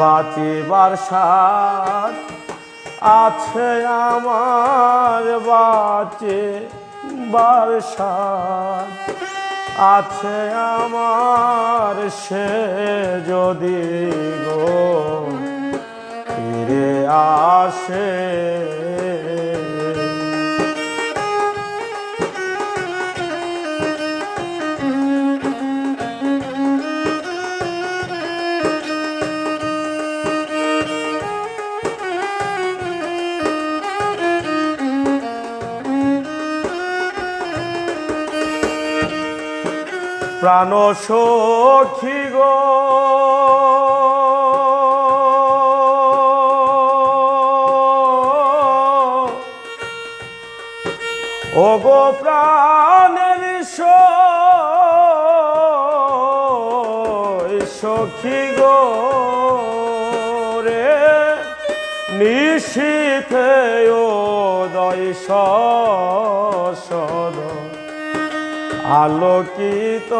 বাঁচিবার সাথ আছে আমার বাঁচে সাথ আছে আমার সে যদি গো ফিরে আসে প্রাণ সখী গো। ও গো প্রাণের সখী গো রে নিশীথে দয় সদ আলোকিত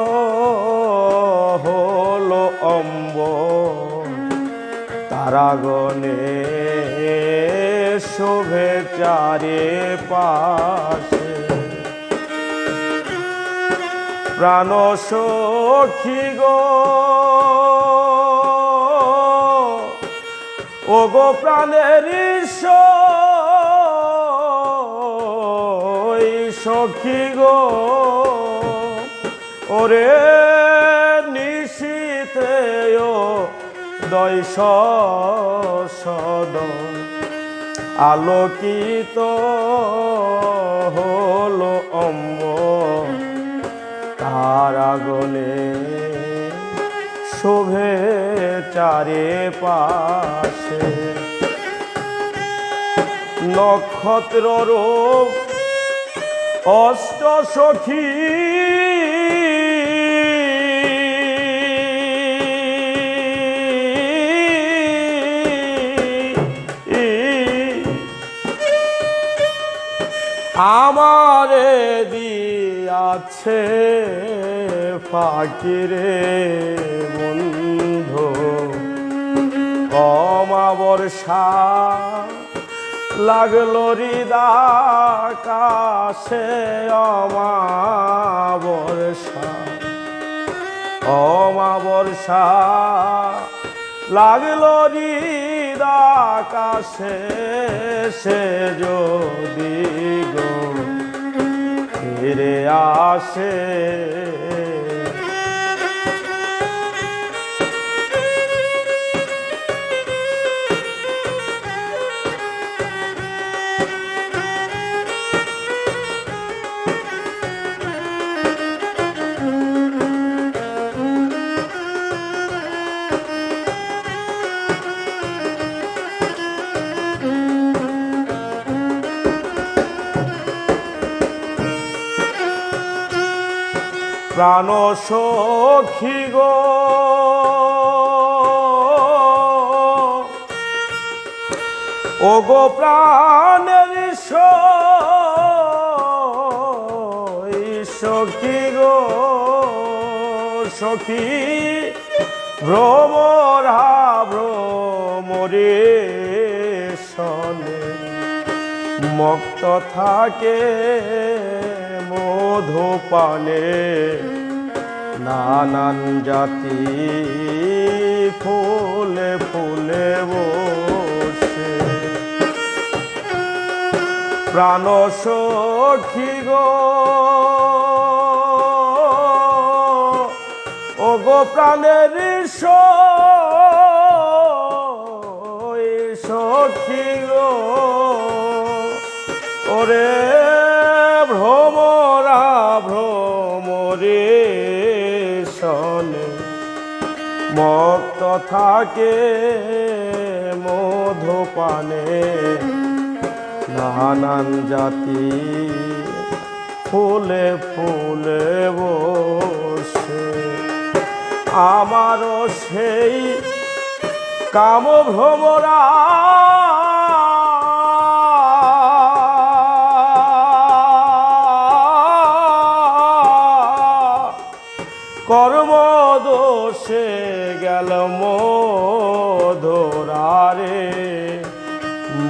হলো অম্ব তারাগণে শোভে চারে পাশে প্রাণ সখী গো। ও গো প্রাণের সখী গো। ওরে নিশীতে দৈশ সদ আলোকিত হলো অম্ব তারাগণে শোভে চারে পাশে নক্ষত্র রূপ অষ্ট সখী আমারে দিয়াছে ফাকিরে বন্ধু। অমাবর্ষা লাগল হৃদাকাশে অমাবর্ষা অমাবর্ষা লাগল হৃদাকাশে সে যদি আসে। প্রাণ সখী গো। ও গো প্রাণের সখী গো সখী ভ্রমরা ভ্রমরে সনে মক্ত থাকে মধুপানে নানান জাতি ফুলে ফুলে বসে। প্রাণ সখী গো ও গো প্রাণের সখী গো, ওরে থাকে মধুপানে নানান জাতি ফুলে ফুলে বসে। আমারও সেই কাম ভ্রমরা দোষে গেল মধু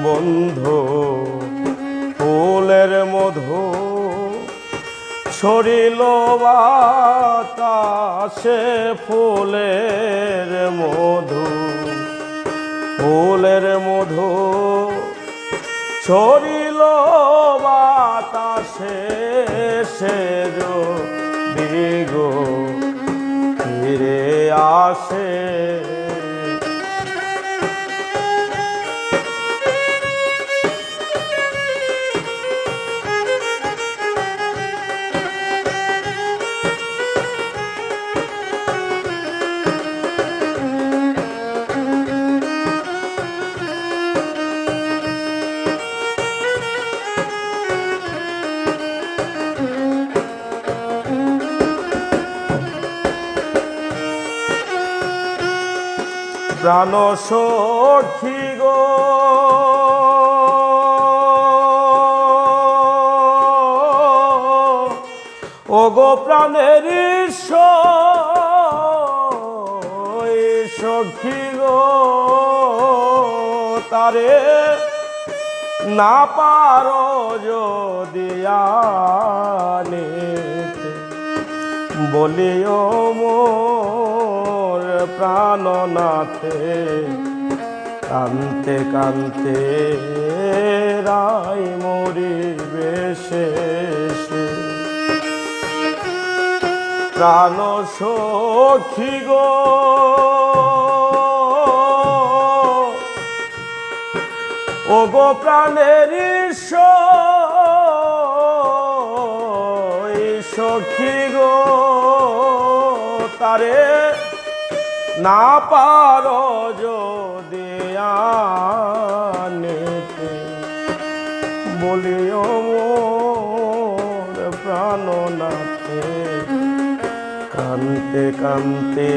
বন্ধু, ফুলের মধু ছড়িল বাতাসে ফুলের মধু। ফুলের মধু ছড়িল বাতাসে সে ফিরে আসে প্রাণ সখী গো। ও গো প্রাণের সখী গো। তারে না পারো যদি আনিতে, বলিও মোর প্রাণনাথে কান্তে কান্তে রাই মরিবে শেষে। প্রাণ সখী গো ও গো প্রাণের ঈশ্বর, না পারো যদি আনিতে। বলিও মোর প্রাণনাথে কান্তে কান্তে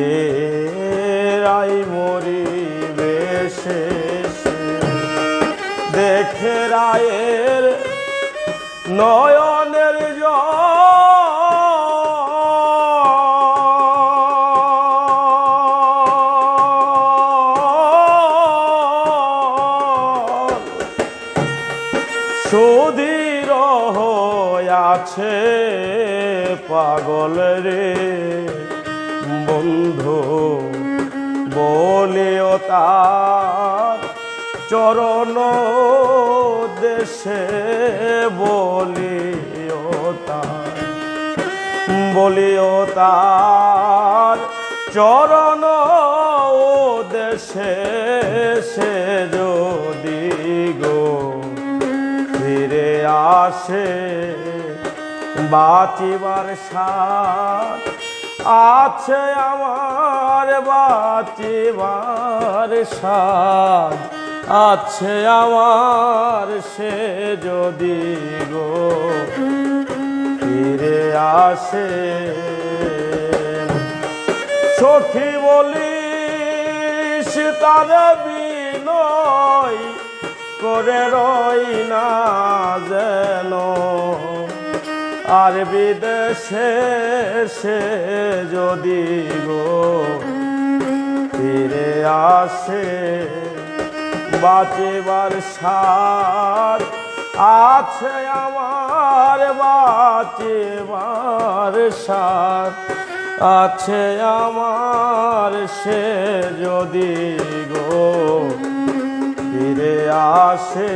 রাই মরিবে শেষে। দেখে রায়ের নয়নের জল পাগল রে বন্ধু তার চরণ দেশে, বলিও তার, বলিও চরণ দেশে, সে যদি গো ফিরে আসে। বাঁচিবার সাথ আছে আমার, বাঁচিবার সাথ আছে আমার, সে যদি গো ফিরে আসে। সখী বলিস তার বিনয় করে রই না যেন। আর বিদেশে সে যদি গো ফিরে আসে, বাঁচিবার সার আছে আমার, বাঁচিবার সার আছে আমার, সে যদি গো ফিরে আসে।